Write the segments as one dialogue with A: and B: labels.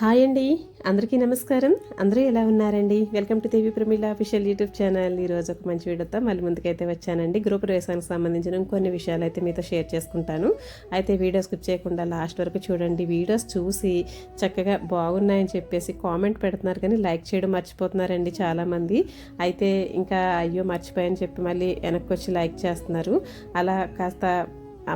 A: Hi అండి. అందరికీ నమస్కారం. అందరూ ఎలా ఉన్నారండి? Welcome to Devi Pramila official YouTube channel ఈరోజు ఒక మంచి వీడియోతో మళ్ళీ ముందుకైతే వచ్చానండి. గ్రూప్ ప్రవేశానికి సంబంధించిన ఇంకొన్ని విషయాలు అయితే మీతో షేర్ చేసుకుంటాను. అయితే వీడియో స్కిప్ చేయకుండా లాస్ట్ వరకు చూడండి. వీడియోస్ చూసి చక్కగా బాగున్నాయని చెప్పేసి కామెంట్ పెడుతున్నారు కానీ లైక్ చేయడం మర్చిపోతున్నారండి చాలామంది. అయితే ఇంకా అయ్యో మర్చిపోయని చెప్పి మళ్ళీ వెనక్కి వచ్చి లైక్ చేస్తున్నారు. అలా కాస్త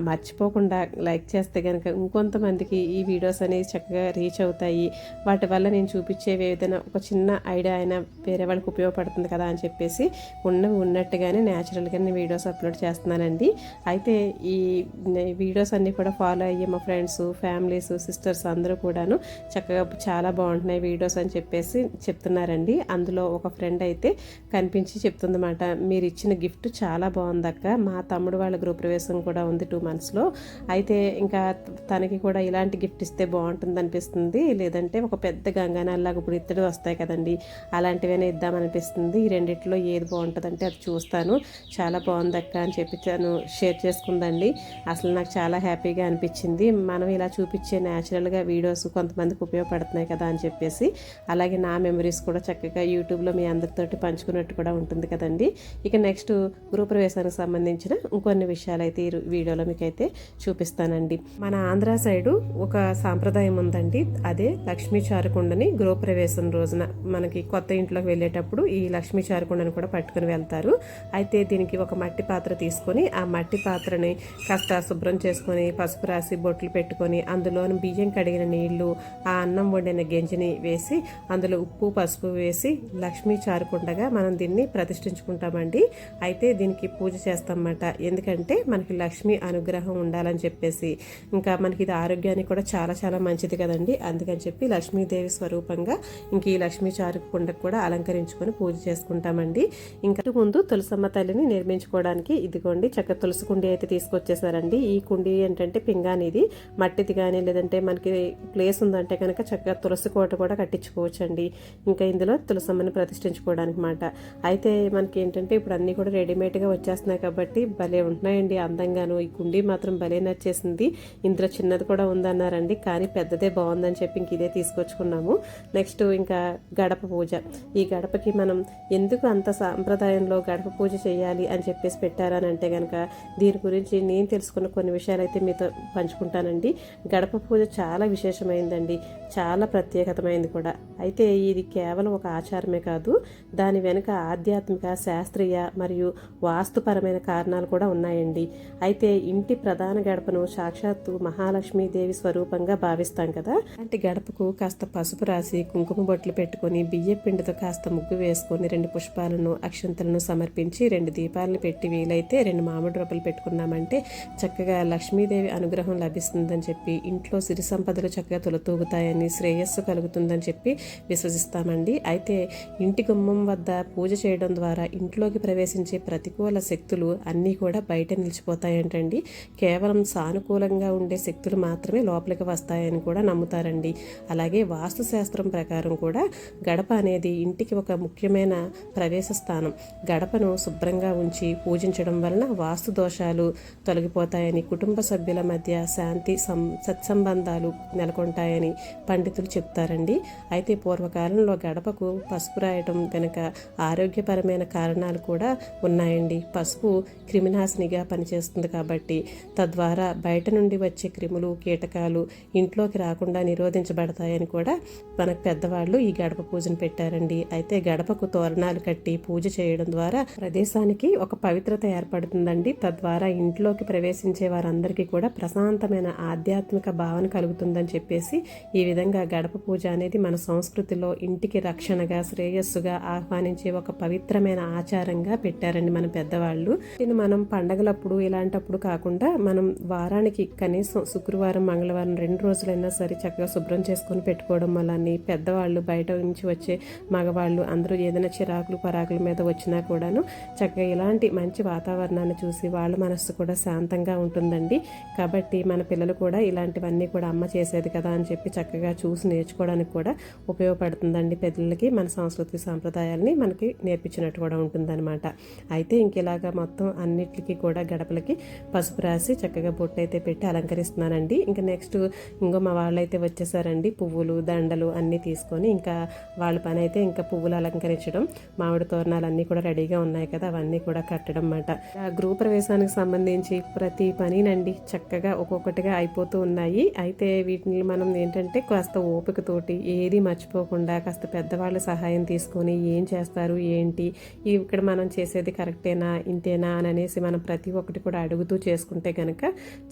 A: మర్చిపోకుండా లైక్ చేస్తే కనుక ఇంకొంతమందికి ఈ వీడియోస్ అనేవి చక్కగా రీచ్ అవుతాయి. వాటి వల్ల నేను చూపించేవి ఏదైనా ఒక చిన్న ఐడియా అయినా వేరే వాళ్ళకి ఉపయోగపడుతుంది కదా అని చెప్పేసి ఉన్నవి ఉన్నట్టుగానే న్యాచురల్గా నేను వీడియోస్ అప్లోడ్ చేస్తున్నానండి. అయితే ఈ వీడియోస్ అన్నీ కూడా ఫాలో అయ్యే మా ఫ్రెండ్స్ ఫ్యామిలీస్ సిస్టర్స్ అందరూ కూడాను చక్కగా చాలా బాగుంటున్నాయి వీడియోస్ అని చెప్పేసి చెప్తున్నారండి. అందులో ఒక ఫ్రెండ్ అయితే కనిపించి చెప్తుందన్నమాట మీరు ఇచ్చిన గిఫ్ట్ చాలా బాగుందక్క. మా తమ్ముడు వాళ్ళ గృహ ప్రవేశం కూడా ఉంది. టూ మంత్స్లో. అయితే ఇంకా తనకి కూడా ఇలాంటి గిఫ్ట్ ఇస్తే బాగుంటుంది అనిపిస్తుంది. లేదంటే ఒక పెద్ద గంగానాల్లాగా ఇప్పుడు ఇత్తడి వస్తాయి కదండి. అలాంటివైనా ఇద్దామనిపిస్తుంది ఈ రెండిట్లో ఏది బాగుంటుందంటే అది చూస్తాను. చాలా బాగుంది అక్క అని చెప్పి తను షేర్ చేసుకుందండి. అసలు నాకు చాలా హ్యాపీగా అనిపించింది మనం ఇలా చూపించే న్యాచురల్గా వీడియోస్ కొంతమందికి ఉపయోగపడుతున్నాయి కదా అని చెప్పేసి. అలాగే నా మెమరీస్ కూడా చక్కగా యూట్యూబ్లో మీ అందరితోటి పంచుకున్నట్టు కూడా ఉంటుంది కదండి. ఇక నెక్స్ట్ గృహప్రవేశానికి సంబంధించిన ఇంకొన్ని విషయాలు అయితే ఈ వీడియోలో మీకైతే చూపిస్తానండి. మన ఆంధ్ర సైడు ఒక సాంప్రదాయం ఉందండి. అదే లక్ష్మీ చారుకుండని గృహప్రవేశం రోజున మనకి కొత్త ఇంట్లోకి వెళ్ళేటప్పుడు ఈ లక్ష్మీ చారుకుండని కూడా పట్టుకుని వెళ్తారు. అయితే దీనికి ఒక మట్టి పాత్ర తీసుకొని ఆ మట్టి పాత్రని కాస్త శుభ్రం చేసుకొని పసుపు రాసి బొట్లు పెట్టుకొని అందులోని బియ్యం కడిగిన నీళ్ళు ఆ అన్నం వండిన గింజని వేసి అందులో ఉప్పు పసుపు వేసి లక్ష్మీ చారుకుండగా మనం దీన్ని ప్రతిష్ఠించుకుంటామండి. అయితే దీనికి పూజ చేస్తామన్నమాట. ఎందుకంటే మనకి లక్ష్మి అనుగ్రహం ఉండాలని చెప్పేసి ఇంకా మనకి ఇది ఆరోగ్యానికి కూడా చాలా చాలా మంచిది కదండి. అందుకని చెప్పి లక్ష్మీదేవి స్వరూపంగా ఇంక ఈ లక్ష్మీ చారుకుండకు కూడా అలంకరించుకొని పూజ చేసుకుంటామండి. ఇంకా ముందు తులసమ్మ తల్లిని నిర్మించుకోవడానికి ఇదిగోండి చక్క తులసి కుండి అయితే తీసుకొచ్చేసారండి. ఈ కుండి ఏంటంటే పింగాణిది మట్టిది కానీ లేదంటే మనకి ప్లేస్ ఉందంటే కనుక చక్కగా తులసి కోట కూడా కట్టించుకోవచ్చు అండి ఇంకా ఇందులో తులసమ్మని ప్రతిష్ఠించుకోవడానికి మాట. అయితే మనకి ఏంటంటే ఇప్పుడు అన్నీ కూడా రెడీమేడ్గా వచ్చేస్తున్నాయి కాబట్టి భలే ఉంటున్నాయండి అందంగాను ఈ కుండీ మాత్రం భలే నచ్చేసింది. ఇందులో చిన్నది కూడా ఉందన్నారండి. కానీ పెద్దదే బాగుందని చెప్పి ఇంక ఇదే తీసుకొచ్చుకున్నాము. నెక్స్ట్ ఇంకా గడప పూజ. ఈ గడపకి మనం ఎందుకు అంత సాంప్రదాయంలో గడప పూజ చేయాలి అని చెప్పేసి పెట్టారని అంటే కనుక దీని గురించి నేను తెలుసుకున్న కొన్ని విషయాలు అయితే మీతో పంచుకుంటానండి. గడప పూజ చాలా విశేషమైందండి. చాలా ప్రత్యేకతమైంది కూడా. అయితే ఇది కేవలం ఒక ఆచారమే కాదు. దాని వెనుక ఆధ్యాత్మిక శాస్త్రీయ మరియు వాస్తుపరమైన కారణాలు కూడా ఉన్నాయండి. అయితే ఇంటి ప్రధాన గడపను సాక్షాత్తు మహాలక్ష్మీదేవి స్వరూపంగా భావిస్తాం కదా. అంటే గడపకు కాస్త పసుపు రాసి కుంకుమ బొట్లు పెట్టుకొని బియ్య పిండితో కాస్త ముగ్గు వేసుకొని రెండు పుష్పాలను అక్షంతలను సమర్పించి రెండు దీపాలను పెట్టి వీలైతే రెండు మామిడి రూపలు పెట్టుకున్నామంటే చక్కగా లక్ష్మీదేవి అనుగ్రహం లభిస్తుందని చెప్పి ఇంట్లో సిరి సంపదలు చక్కగా తొలతూగుతాయని శ్రేయస్సు కలుగుతుందని చెప్పి విశ్వసిస్తామండి. అయితే ఇంటి గుమ్మం వద్ద పూజ చేయడం ద్వారా ఇంట్లోకి ప్రవేశించే ప్రతికూల శక్తులు అన్నీ కూడా బయట నిలిచిపోతాయంటండి. కేవలం సానుకూలంగా ఉండే శక్తులు మాత్రమే లోపలికి వస్తాయని కూడా నమ్ముతారండి. అలాగే వాస్తు శాస్త్రం ప్రకారం కూడా గడప అనేది ఇంటికి ఒక ముఖ్యమైన ప్రవేశ స్థానం. గడపను శుభ్రంగా ఉంచి పూజించడం వలన వాస్తు దోషాలు తొలగిపోతాయని కుటుంబ సభ్యుల మధ్య శాంతి సం సత్సంబంధాలు నెలకొంటాయని పండితులు చెప్తారండి. అయితే పూర్వకాలంలో గడపకు పసుపు రాయటం వెనుక ఆరోగ్యపరమైన కారణాలు కూడా ఉన్నాయండి. పసుపు క్రిమినాశినిగా పనిచేస్తుంది కాబట్టి తద్వారా బయట నుండి వచ్చే క్రిములు కీటకాలు ఇంట్లోకి రాకుండా నిరోధించబడతాయని కూడా మనకు పెద్దవాళ్ళు ఈ గడప పూజను పెట్టారండి. అయితే గడపకు తోరణాలు కట్టి పూజ చేయడం ద్వారా ప్రదేశానికి ఒక పవిత్రత ఏర్పడుతుందండి. తద్వారా ఇంట్లోకి ప్రవేశించే వారందరికీ కూడా ప్రశాంతమైన ఆధ్యాత్మిక భావన కలుగుతుందని చెప్పేసి ఈ విధంగా గడప పూజ అనేది మన సంస్కృతిలో ఇంటికి రక్షణగా శ్రేయస్సుగా ఆహ్వానించే ఒక పవిత్రమైన ఆచారంగా పెట్టారండి మన పెద్దవాళ్ళు. దీన్ని మనం పండగలప్పుడు ఇలాంటప్పుడు కాకుండా మనం వారానికి కనీసం శుక్రవారం మంగళవారం రెండు రోజులైనా సరే చక్కగా శుభ్రం చేసుకొని పెట్టుకోవడం వల్ల పెద్దవాళ్ళు బయట నుంచి వచ్చే మగవాళ్ళు అందరూ ఏదైనా చిరాకులు పరాకుల మీద వచ్చినా కూడాను చక్కగా ఇలాంటి మంచి వాతావరణాన్ని చూసి వాళ్ళ మనస్సు కూడా శాంతంగా ఉంటుందండి. కాబట్టి మన పిల్లలు కూడా ఇలాంటివన్నీ కూడా అమ్మ చేసేది కదా అని చెప్పి చక్కగా చూసి నేర్చుకోవడానికి కూడా ఉపయోగపడుతుందండి. పిల్లలకి మన సంస్కృతి సాంప్రదాయాల్ని మనకి నేర్పించినట్టు కూడా ఉంటుందన్నమాట. అయితే ఇంక ఇలాగా మొత్తం అన్నిటికీ కూడా గడపలకి పసుపు పసుపు రాసి చక్కగా బొట్టు అయితే పెట్టి అలంకరిస్తున్నానండి. ఇంకా నెక్స్ట్ ఇంకో మా వాళ్ళైతే వచ్చేసారండి. పువ్వులు దండలు అన్నీ తీసుకొని ఇంకా వాళ్ళ పని అయితే ఇంకా పువ్వులు అలంకరించడం మామిడి తోరణాలు అన్నీ కూడా రెడీగా ఉన్నాయి కదా అవన్నీ కూడా కట్టడం అన్నమాట. గృహ ప్రవేశానికి సంబంధించి ప్రతి పనినండి చక్కగా ఒక్కొక్కటిగా అయిపోతూ ఉన్నాయి. అయితే వీటిని మనం ఏంటంటే కాస్త ఓపికతోటి ఏది మర్చిపోకుండా కాస్త పెద్దవాళ్ళ సహాయం తీసుకొని ఏం చేస్తారు ఏంటి ఇక్కడ మనం చేసేది కరెక్టేనా ఇంతేనా అని అనేసి మనం ప్రతి ఒక్కటి కూడా అడుగుతూ చేస్తాం చేసుకుంటే కనుక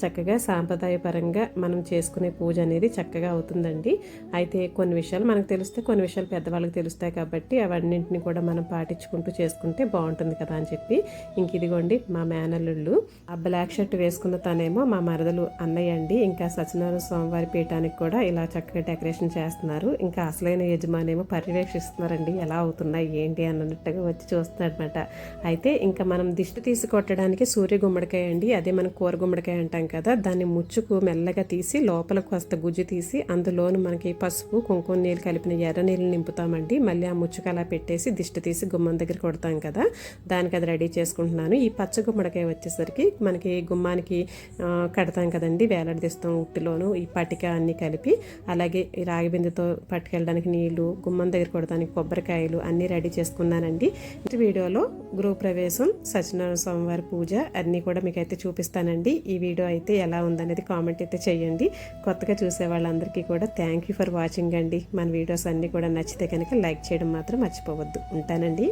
A: చక్కగా సాంప్రదాయపరంగా మనం చేసుకునే పూజ అనేది చక్కగా అవుతుందండి. అయితే కొన్ని విషయాలు మనకు తెలిస్తే కొన్ని విషయాలు పెద్దవాళ్ళకి తెలుస్తాయి కాబట్టి అవన్నింటిని కూడా మనం పాటించుకుంటూ చేసుకుంటే బాగుంటుంది కదా అని చెప్పి ఇంక ఇదిగోండి మా మేనల్లుళ్ళు. ఆ బ్లాక్ షర్ట్ వేసుకున్న తనేమో మా మరదలు అన్నయ్య అండి. ఇంకా సత్యనారాయణ స్వామివారి పీఠానికి కూడా ఇలా చక్కగా డెకరేషన్ చేస్తున్నారు. ఇంకా అసలైన యజమానేమో పర్యవేక్షిస్తున్నారండి. ఎలా అవుతున్నాయి ఏంటి అన్నట్టుగా వచ్చి చూస్తున్నారనమాట అయితే ఇంకా మనం దిష్టి తీసుకొట్టడానికి సూర్య గుమ్మడికాయ అండి. అదే మనం కూర గుమ్మడికాయ అంటాం కదా దాన్ని ముచ్చుకు మెల్లగా తీసి లోపల కాస్త గుజ్జు తీసి అందులోను మనకి పసుపు కుంకుమ నీళ్ళు కలిపిన ఎర్ర నీళ్ళు నింపుతామండి. మళ్ళీ ఆ ముచ్చుకు అలా పెట్టేసి దిష్టి తీసి గుమ్మం దగ్గర కొడతాం కదా దానికి అది రెడీ చేసుకుంటున్నాను. ఈ పచ్చ గుమ్మడికాయ వచ్చేసరికి మనకి గుమ్మానికి కడతాం కదండి వేలాడదీస్తాం ఉట్టిలోను ఈ పటిక అన్నీ కలిపి. అలాగే రాగి బిందెతో పట్టుకెళ్ళడానికి నీళ్ళు గుమ్మం దగ్గర కొడడానికి కొబ్బరికాయలు అన్నీ రెడీ చేసుకున్నానండి. ఈ వీడియోలో గృహప్రవేశం సత్యనారాయణ స్వామివారి పూజ అన్నీ కూడా మీకైతే చూపి చూపిస్తానండి. ఈ వీడియో అయితే ఎలా ఉందనేది కామెంట్ అయితే చేయండి. కొత్తగా చూసే వాళ్ళందరికీ కూడా థ్యాంక్ యూ ఫర్ వాచింగ్ అండి. మన వీడియోస్ అన్నీ కూడా నచ్చితే కనుక లైక్ చేయడం మాత్రం మర్చిపోవద్దు. ఉంటానండి.